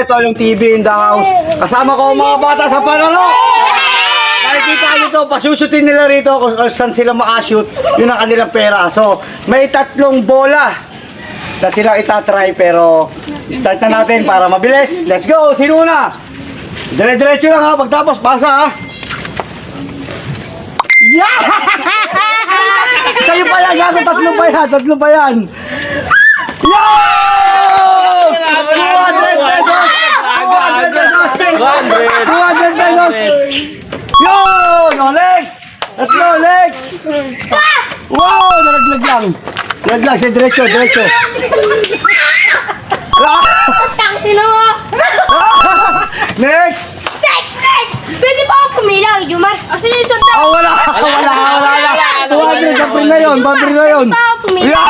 Ito yung TV in the house. Kasama ko ang mga bata sa palaro. Nakikita nyo to, pasusutin nila rito kung saan sila makashoot. Yun ang kanilang pera. So, may tatlong bola na sila itatry pero start na natin para mabilis. Let's go! Sino una? Dire-diretso lang ha, pagtapos pasa ha. Yeah! Kayo pa yan, gago, tatlo pa yan, tatlo pa yan. Let's go, Lex! Wow! Nalaglag lang. Nalaglag siya, diretso, diretso. Tangina mo! Next! Next! Next! Pwede ba ako pumila, Jumar? Asa yung isang tao? Oh, wala! Wala, wala, wala. 200, babri na yun, babri na yun. Pwede ba ako pumila?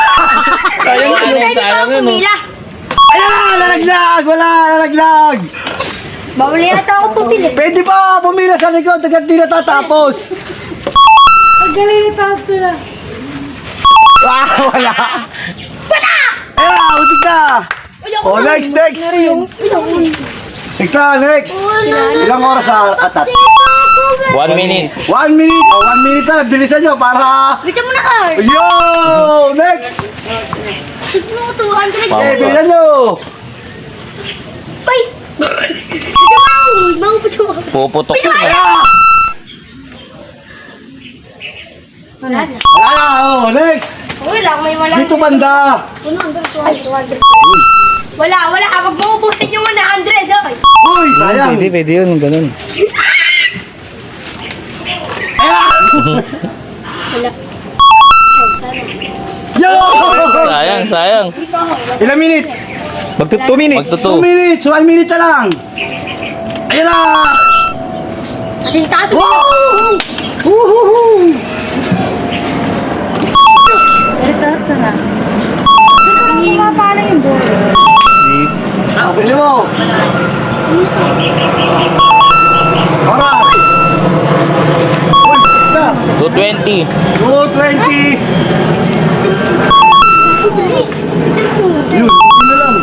Sayang, Pwede ba ako yun, oh. pumila? Ayan, nalaglag! Wala, nalaglag! Bawal yata ako pumili. Pwede pa pumila sa likod, agad di natatapos. Galing ito ito na. Ah, wala. Ayan, utik na. Oh, next, next. Na, next. Ilang oras sa atat? One minute. One minute. Oh, one minute na. Bilisan nyo para... Bisa mo na ka. Yo! Next! Sige mo, 200. Eh, bilisan nyo. Ay! Bisa mo, maubos mo. Puputok yun. eh. Banda. Ay, 200. Wala, wala. Huwag mo ubusin yung 100. Okay. Uy, sayang. Pwede, pwede yun. Ganun. Yo! Sayang, sayang. Ilang minute? Magto 2 minutes. Magto 2 minutes. 1 minute na lang. Ayan na. Asintado. Wow! Woohoo! Mo. Oras. Uy, na. 220. 220. Bilis. Bilis ko. Yun, yun na lang.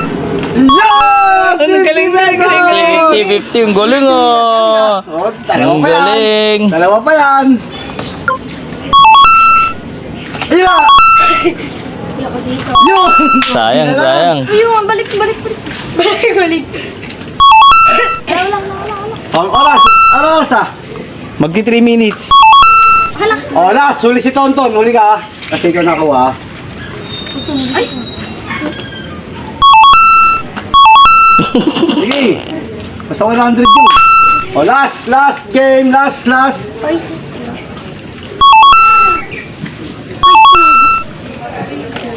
Yan! Ang galing na, galing, galing. 50, 50. Ang galing, oh. Oh, dalawa Ang pa yan. galing. Dalawa pa yan. Ayan na. Hindi ako dito. Yun. Sayang, sayang. Ayun, balik, balik, balik. Balik, balik. Wala, wala, wala, wala. Oh, oras. Ano oras na? Magti 3 minutes. Hala. Oh, last. Huli si Tonton. Huli ka. ah. Kasi ikaw nakuha. Ay. Sige. Basta 100 yun. Oh, last. Last game. Last, last. Ay.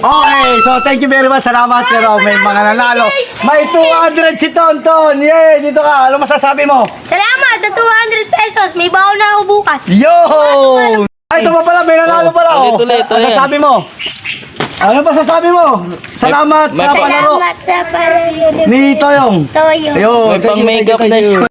Okay, so thank you very much. Salamat. Pero may mga nanalo. May 200 si Tonton. Yay! Dito ka. Ano masasabi mo? Salamat sa 200 pesos. May baon na ako bukas. Yo! Ay, ito pa pala. May nanalo pala. Ulit, Oh. ulit, Ano ulit. sasabi mo? Ano pa sasabi mo? Salamat May- sa may- palaro Salamat sa palaro ni Toyong. Toyo. Ayun. May pang makeup na yun.